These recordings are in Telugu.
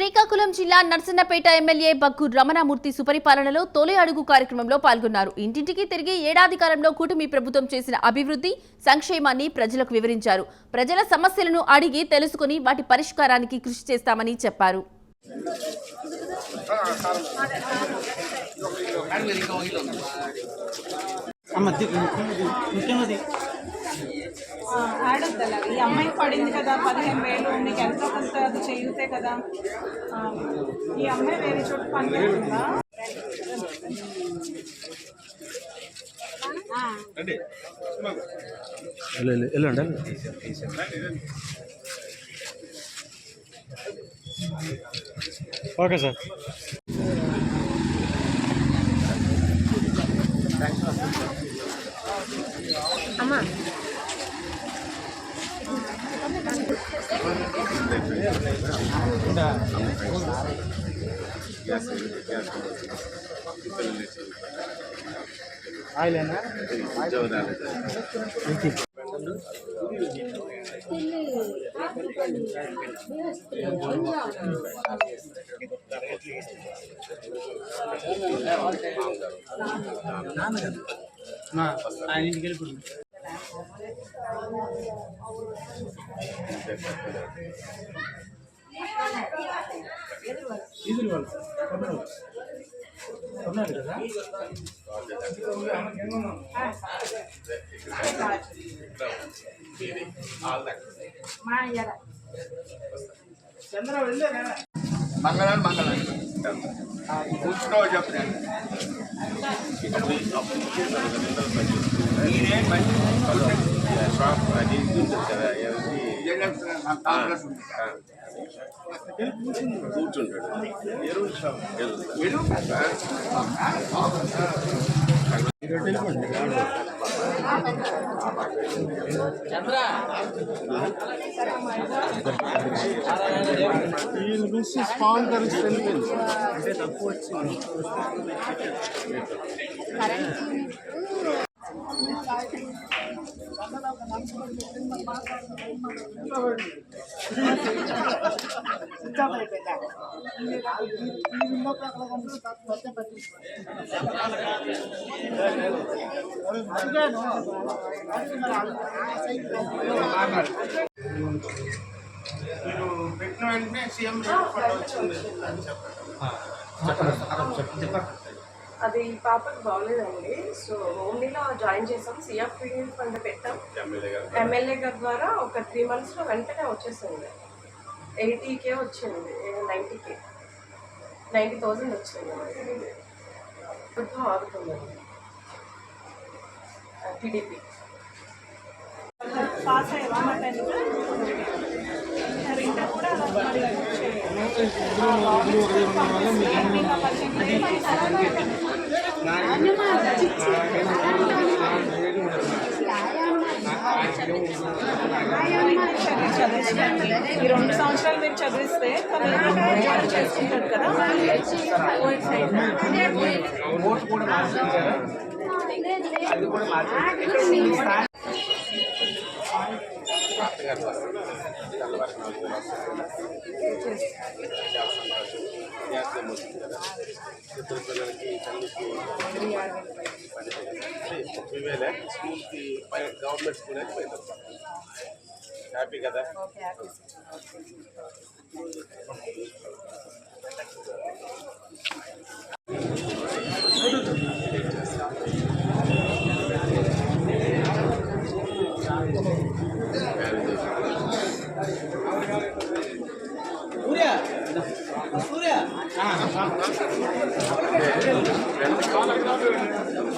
శ్రీకాకుళం జిల్లా నర్సన్నపేట ఎమ్మెల్యే బగ్గు రమణమూర్తి సుపరిపాలనలో తొలి అడుగు కార్యక్రమంలో పాల్గొన్నారు ఇంటింటికి తిరిగి ఏడాది కాలంలో కూటమి ప్రభుత్వం చేసిన అభివృద్ధి సంక్షేమాన్ని ప్రజలకు వివరించారు ప్రజల సమస్యలను అడిగి తెలుసుకుని వాటి పరిష్కారానికి కృషి చేస్తామని చెప్పారు ముఖ్యమంత్రి ఆడద్దు ఈ అమ్మాయి పడింది కదా పదిహేను వేలు నీకు ఎంతో కొంత అది చేయుతే కదా. ఈ అమ్మాయి వేరే చోట పనిచేస్తుందా? వెళ్ళండి. Okay sir. ఆయిలేనా మా ఆయన ఇంటికి వెళ్ళిపోతుంది ఉన్నారు కదా చంద్ర వెళ్ళారా మంగళం మంగళం కూర్చున్నావు చెప్పండి మీరే మంచి షాప్? అది ఉంటుంది కదా ఎవరికి కూర్చుంటాడు ఎరువుల షాప్ ఎరువులు. మీరు వీళ్ళ గురించి స్పాన్ కలిసి వెళ్ళిపోయింది అంటే తక్కువ వచ్చింది మీరు పెట్టిన వెంటనే సీఎం ఫోటో వచ్చింది అని చెప్పండి అది పాపకు బాగలేదండి. సో ఓన్లీలో జాయిన్ చేసాం. సిఎఫ్ ఫండ్ పెట్టాం. ఎమ్మెల్యే గారు. ఎమ్మెల్యే గారి ద్వారా ఒక త్రీ మంత్స్లో వెంటనే వచ్చేసింది. ఎయిటీకే వచ్చింది నైంటీకే నైంటీ థౌజండ్ వచ్చింది. యుద్ధం ఆగుతుందండి టీడీపీ. పాస్ ఇంటర్ కూడా ఈ రెండు సంవత్సరాలు మీరు చదివిస్తే తను జాయిన్ చేసుకుంటాడు కదా ఓటు కూడా మార్చారు అది కూడా మార్చారు అత్తగారు తెల్లవారి నాలుగు వేలు వస్తుంది. చాలా సంతోషం గ్యాస్ ఏమో వస్తుంది కదా ఇద్దరు పిల్లలకి తల్లికి పది ముప్పై వేలే స్కూల్కి పై గవర్నమెంట్ స్కూల్ అయితే పోయింది హ్యాపీ కదా సూర్య సూర్య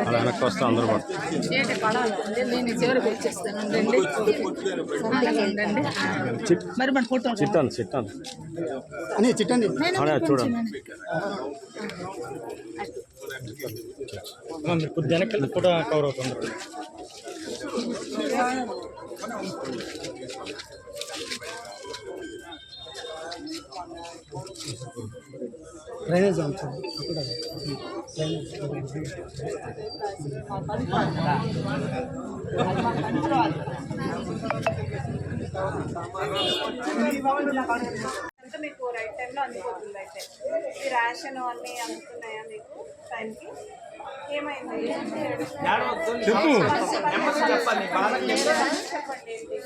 అలా వెనక్కి వస్తే అందరూ ఫోటో చిట్టాను చిట్టాను. అని చిట్టండి. చూడండి. కొద్ది వెనక్కి ఫోటో కవర్ అవుతుంది. డ్రైనేజ్ అంతా మీకు రైట్ టైంలో అందుకోతుంది అయితే ఈ ర్యాషన్ అన్నీ అందుతున్నాయా మీకు టైంకి ఏమైంది చెప్పండి ఏంటి?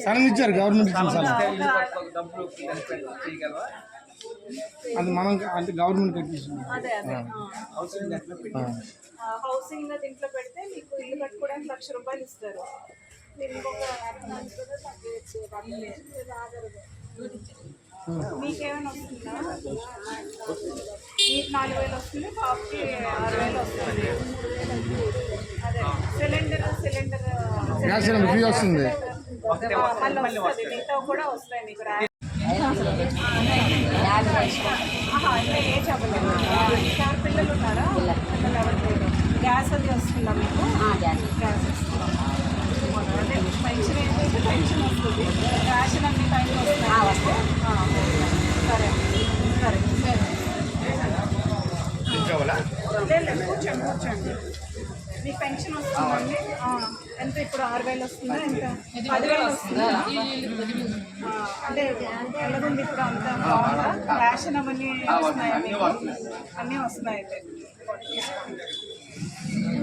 స్థలం ఇచ్చారు గవర్నమెంట్ ఇచ్చిన స్థలం అది మనం అంటే గవర్నమెంట్. ఆ, హౌసింగ్ దీంట్లో పెడితే మీకు ఇల్లు కట్టుకోవడానికి లక్ష రూపాయలు ఇస్తారు. మీరు ఇంకొక మీకేమైనా వస్తుందా? మీకు నాలుగు వేలు వస్తుంది కాఫీ ఆరు వేలు వస్తుంది. అదే cylinder cylinder gas cylinder free వస్తుంది. మళ్ళీ వస్తుంది మిగతా కూడా వస్తాయి మీకు ఇంకా ఏ చెప్పలేదు పిల్లలు ఉన్నారా పిల్లలు ఎవరు. గ్యాస్ అది వస్తుందా మీకు? గ్యాస్. వస్తుందా? పెన్షన్ ఏంటంటే పెన్షన్ వస్తుంది. రేషన్ అన్ని టైంలో వస్తాయి ఆ, సరే సరే లేదు, లేదు, కూర్చోండి కూర్చోండి మీకు పెన్షన్ వస్తుందండి ఆ, ఎంత ఇప్పుడు ఆరు వేలు వస్తుందా ఎంత పదివేలు వస్తుందా ఆ, అంటే ఎలాగుంది ఇప్పుడు అంత బాగుందా రేషన్ అవన్నీ వస్తున్నాయి మీకు? అన్నీ వస్తున్నాయి అయితే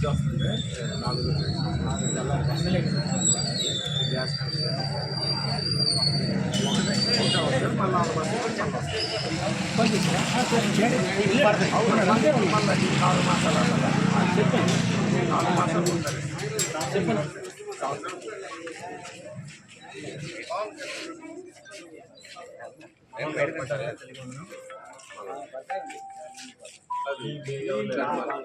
యూ పక్క తరు ఇంట్లో వేసినాం కదా బాగా చేస్తాం. బాగా బాగా లాస్ట్ గొడవలు ఆర్డబ్ల్యూసీ బాగా అన్న పెట్టుకోవాలి నువ్వే 你是一家人